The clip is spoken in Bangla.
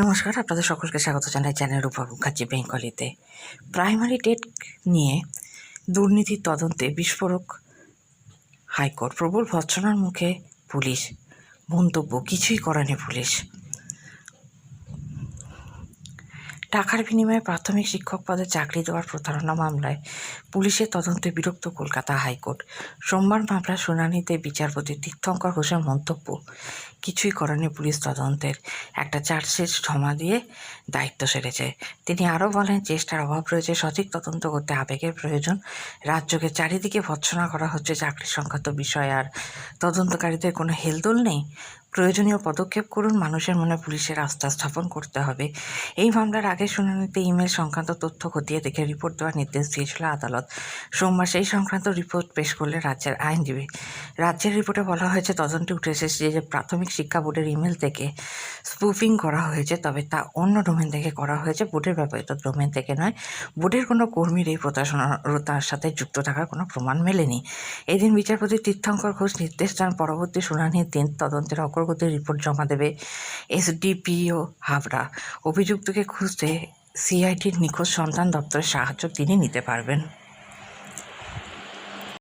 নমস্কার, আপনাদের সকলকে স্বাগত জানাই চ্যানেল উপর মুখার্জি বেঙ্গলিতে। প্রাইমারি টেট নিয়ে দুর্নীতির তদন্তে বিস্ফোরক হাইকোর্ট। প্রবল ভৎসনার মুখে পুলিশ, মন্তব্য কিছুই করেনি পুলিশ। টাকার বিনিময়ে প্রাথমিক শিক্ষক পদে চাকরি দেওয়ার প্রতারণা মামলায় পুলিশের তদন্তে বিরক্ত কলকাতা হাইকোর্ট। সোমবার মামলার শুনানিতে বিচারপতি তীর্থঙ্কর ঘোষের মন্তব্য, কিছুই করেনি পুলিশ তদন্তের। একটা চার্জশিট জমা দিয়ে দায়িত্ব সেরেছে। তিনি আরও বলেন, চেষ্টার অভাব রয়েছে, সঠিক তদন্ত করতে আবেগের প্রয়োজন। রাজ্যকে চারিদিকে ভৎসনা করা হচ্ছে চাকরি সংক্রান্ত বিষয়, আর তদন্তকারীদের কোনো হেলদোল নেই। প্রয়োজনীয় পদক্ষেপ করুন, মানুষের মনে পুলিশের আস্থা স্থাপন করতে হবে। এই মামলার আগে শুনানিতে ইমেল সংক্রান্ত তথ্য খতিয়ে দেখে রিপোর্ট দেওয়ার নির্দেশ দিয়েছিল আদালত। সোমবার সেই সংক্রান্ত রিপোর্ট পেশ করলে রাজ্যের আইনজীবী রাজ্যের রিপোর্টে বলা হয়েছে তদন্তে উঠে এসেছে যে প্রাথমিক শিক্ষা বোর্ডের ইমেল থেকে স্পুফিং করা হয়েছে, তবে তা অন্য ডোমেন থেকে করা হয়েছে। বোর্ডের ব্যবহৃত ডোমেন থেকে নয়, বোর্ডের কোনো কর্মীর এই প্রতারণার সাথে যুক্ত থাকার কোনো প্রমাণ মেলেনি। এদিন বিচারপতি তীর্থঙ্কর ঘোষ নির্দেশ দেন। পরবর্তী শুনানির দিন তদন্তের অগ্রগতির রিপোর্ট জমা দেবে এসডিপিও হাবড়া। অভিযুক্তকে খুঁজতে সিআইডির নিখোঁজ সন্তান দপ্তরের সাহায্য তিনি নিতে পারবেন।